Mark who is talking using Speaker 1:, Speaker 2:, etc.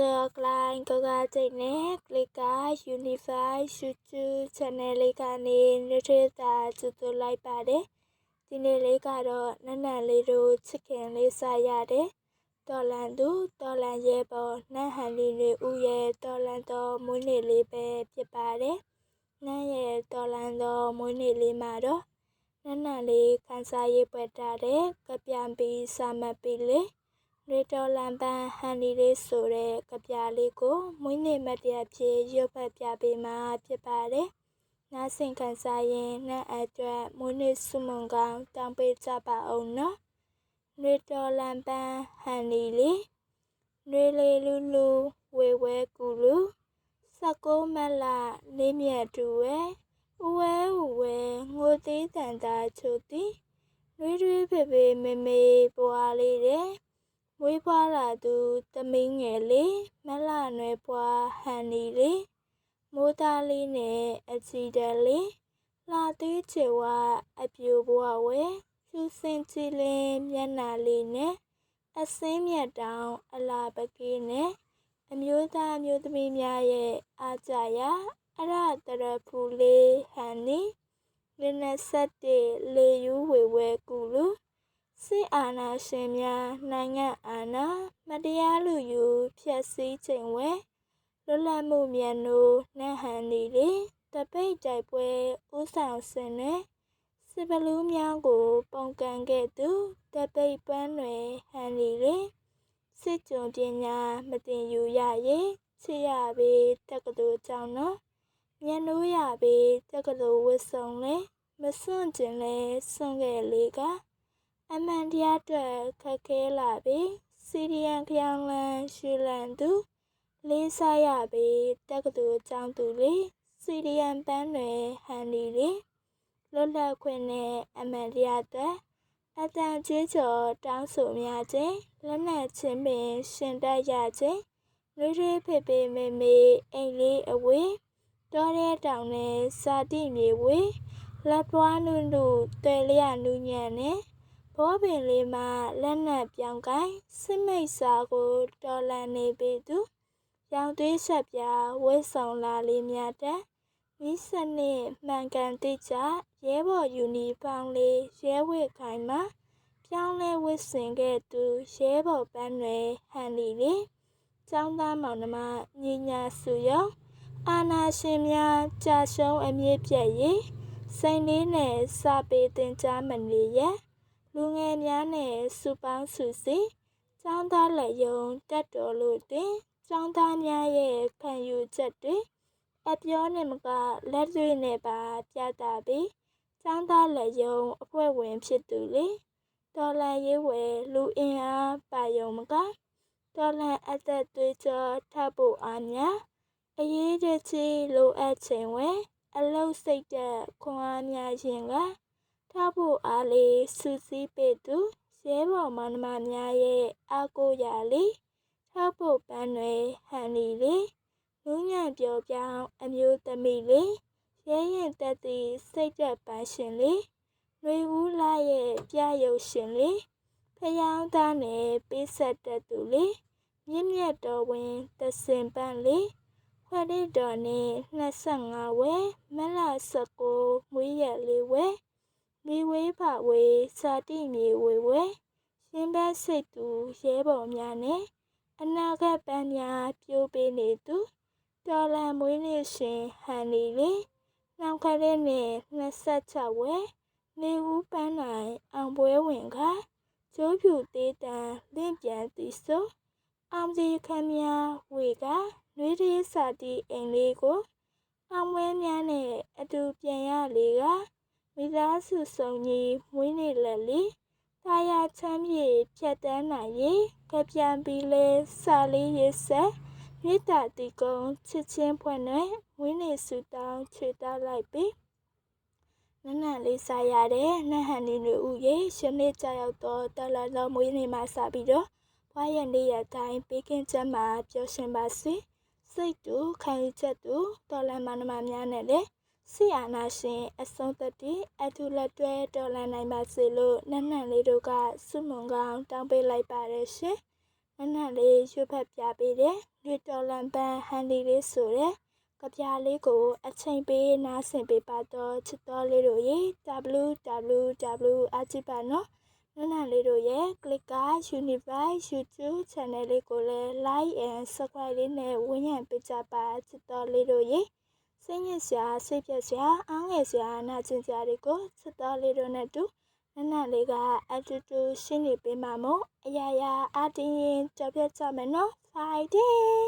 Speaker 1: ဆောကလိုင်းကကကျိတ်နဲ့ကလစ်က Unify YouTube Channel လေးကနေနေ့ထတာကျူတူလိုက်ပါတယ်ဒီနေ့လေးကတော့နန်းနန်းလေးတို့ချစ်ခင်လေးစားရတဲ့တော်လန်သူတော်လန်ရဲ့ပေါ်နန်းဟန်လေးတွေဥရဲ့တော်လန်တော်မွေးနေ့လေးပဲဖြစ်ပါတယ်နန်းရဲ့တော်လန်တော်မွေးနေ့လေးမှာတော့နန်းနန်းလေးခန်းစားရေးပွက်တာတဲ့ကပြန်ပြီးစာမပ်ပြီးလေး ရေတော်လန်ပန်းဟန်ဒီလေးဆိုတဲ့ကပြားလေးကိုမွေးနေ့မတ်တရဖြစ်ရွတ်ဖတ်ပြပေးမှာဖြစ်ပါတယ်။နားဆင်ခံစားရင်နှံ့အတွက်မွေးနေ့ဆုမွန်ကောင်းတောင်းပေးကြပါအောင်နော်။ရေတော်လန်ပန်းဟန်ဒီလေးရေလေးလူလူဝေဝဲကူလူစကောမလလေးမြတ်တူဝဲဥဝဲဥဝဲငိုသေးတန်တာချိုတိရွေးရွေးဖေဖေမေမေပွားလေးတဲ့ မွေးဖွားလာသူသမီးငယ်လေးမလနွယ်ပွားဟန်နီလေးမိုးသားလေးနဲ့အချီတလေးလာသေးချေဝအပြူဘွားဝဲဖြူစင်ချီလင်းမျက်နာလေးနဲ့အစင်းမြတ်တောင်အလာပကေးနဲ့အမျိုးသားအမျိုးသမီးများရဲ့အားကြရာအရတရဖူလေးဟန်နီလင်းနဲ့ဆက်တဲ့လေယူဝေဝဲကူလူ စစ်အာဏာရှင်များနိုင်ငံအာဏာမတရားလူယူဖျက်ဆီးချိန်ဝဲလွတ်လပ်မှုမြန်နိုးနှံ့ဟန်နေလေတပိတ်တိုက်ပွဲဥဆောင်စင်နဲ့စစ်ဘလူးများကို ပုံကန်ခဲ့သူတပိတ်ပန်းတွေဟန်နေလေစစ်ကြုံပညာမတင်ယူရရင်ချစ်ရပေတက္ကသိုလ်ကျောင်းနော်မြန်နိုးရပေတက္ကသိုလ်ဝတ်စုံလေမစွန့်ကျင်လဲစွန့်ခဲ့လေက အမှန်တရားအတွက်ခက်ခဲလာပြီစီရီယန်ခရောင်လန်ရှူလန်သူလေးစားရပြီတက္ကသိုလ်ကျောင်းသူလေးစီရီယန်ပန်းတွေဟန်ဒီလေးလွတ်လပ်ခွင့်နဲ့အမှန်တရားအတွက်အတန်ကျွေးကြော်တောင်းဆိုများခြင်းလက်နက်ချင်းပင်ရှင်တက်ရခြင်းရွေးရွေးဖေဖေမေမေအိမ်လေးအဝေးတောတဲ့တောင်နဲ့စာတိမြေဝေးလက်ပွားနုနုတဲလျနူးညံ့နဲ့ ဘောပင်လေးမှာလက်နက်ပြောင်းကိုင်းစစ်မိတ်စာကိုတော်လန်နေပေသူရောင်သွေးဆက်ပြဝဲဆောင်လာလေးများတက်မိစနစ်မှန်ကန်တိကျရဲဘော်ယူနီဖောင်းလေးရဲဝဲခိုင်မှာပြောင်းလဲဝစ်စင်ခဲ့သူရဲဘော်ပန်းတွေဟန်လီလေးចောင်းသားမောင်နှမညီညာစုရောအာနာရှင်များကြာရှုံးအမြင့်ပြည့်ရေးစိန်လေးနဲ့စာပေတင်ကြားမနေရဲ့ လူငယ်များနဲ့စုပေါင်းစုစည်းចောင်းသားလက်ယုံတက်တော်လို့တင်ចောင်းသားများရဲ့ခံယူချက်တွေအပြောနဲ့မကလက်တွေ့နဲ့ပါပြတာပြီးចောင်းသားလက်ယုံအဖွဲ့ဝင်ဖြစ်သူလေတော်လန်ရေးဝဲလူအင်အားပါယုံမကတော်လန်အသက်သွေးကြောထပ်ဖို့အားများအရေးတကြီးလိုအပ်ချိန်ဝဲအလုတ်စိတ်တက်ခွန်အားများခြင်းက ထားဖို့အားလေးစူးစီးပေသူရဲဘော်မန္တမများရဲ့အားကိုးရာလေးထားဖို့ပန်းတွေဟန်လီလေးလူညံ့ပြောပြောင်းအမျိုးသမီးလေးရဲရင်တက်သည့်စိတ်သက်ပန်းရှင်လေးຫນွေဦးလာရဲ့ပြရုပ်ရှင်လေးဖျောင်းသားနဲ့ပေးဆက်တက်သူလေးမြင့်မြတ်တော်ဝင်သစင်ပန်းလေးခွက်ရတော်နဲ့25ဝဲမလ19မွေးရလေးဝဲ မိဝေးဖဝေးစာတိမြေဝေဝဲရှင်ဘက်စိတ်သူရဲဘော်များနဲ့အနာဂတ်ပန်းများပြိုးပေးနေသူတော်လန်မွေးနေ့ရှင်ဟန်လီလေးနောင်ခရဲနဲ့26ဝဲနေဦးပန်းနိုင်အောင်ပွဲဝင်ခါကျိုးဖြူသေးတန်လင့်ပြန်သည်ဆိုအောင်ဒီခမ်းများဝေကနှွေးသေးစာတီအိမ်လေးကိုအောင်ပွဲများနဲ့အတူပြန်ရလေက မိသားစုစုံကြီးမွေးနေ့လက်လေးတာယာချမ်းမြေဖြတ်တန်းနိုင်ရင်ကပြန်ပြီးလဲစာလေးရေးဆက်မြစ်တာတီကုံချစ်ချင်းဖွင့်နဲ့မွေးနေ့ဆူတောင်းချွေတားလိုက်ပြီးနနန်လေးစားရတဲ့နဟန်နေလူဦးရေရှနေ့ကြောက်တော့တလာတော်မွေးနေ့မှာစပြီးတော့ဘွားရနေ့ရက်တိုင်းပေးကင်းချက်မှာပျော်ရွှင်ပါစေစိတ်တူခံယူချက်တူတော်လန်မနမများနဲ့လေ ဆီအာနာရှင်အဆုံးသတိအထူးလက်တွဲတော်လန်နိုင်ပါစေလို့နန်းနန်းလေးတို့ကစွမွန်ကောင်းတောင်းပေးလိုက်ပါတယ်ရှင်နက်နက်လေးရွတ်ဖတ်ပြပေးတယ်လွတ်တော်လန်ပန်းဟန်ဒီလေးဆိုတဲ့ကပြားလေးကိုအချိန်ပေးနားဆင်ပေးပါတော့ချစ်တော်လေးတို့ရေ www အကြည့်ပါနော်နနလေးတို့ရဲ့ click က Unify YouTube channel လေးကိုလည်း like and subscribe လေးနဲ့ဝင်ရပေးကြပါချစ်တော်လေးတို့ရေ စိတ်ညစ်စရာစိတ်ပြက်စရာအားငယ်စရာနာကျင်စရာတွေကိုချစ်တော်လေးတို့နဲ့တူနနလေးကအတူတူရှင်းနေပေးမှာမို့အရာရာအတင်းရင်ကြောက်ပြတ်ကြမယ်နော် fighting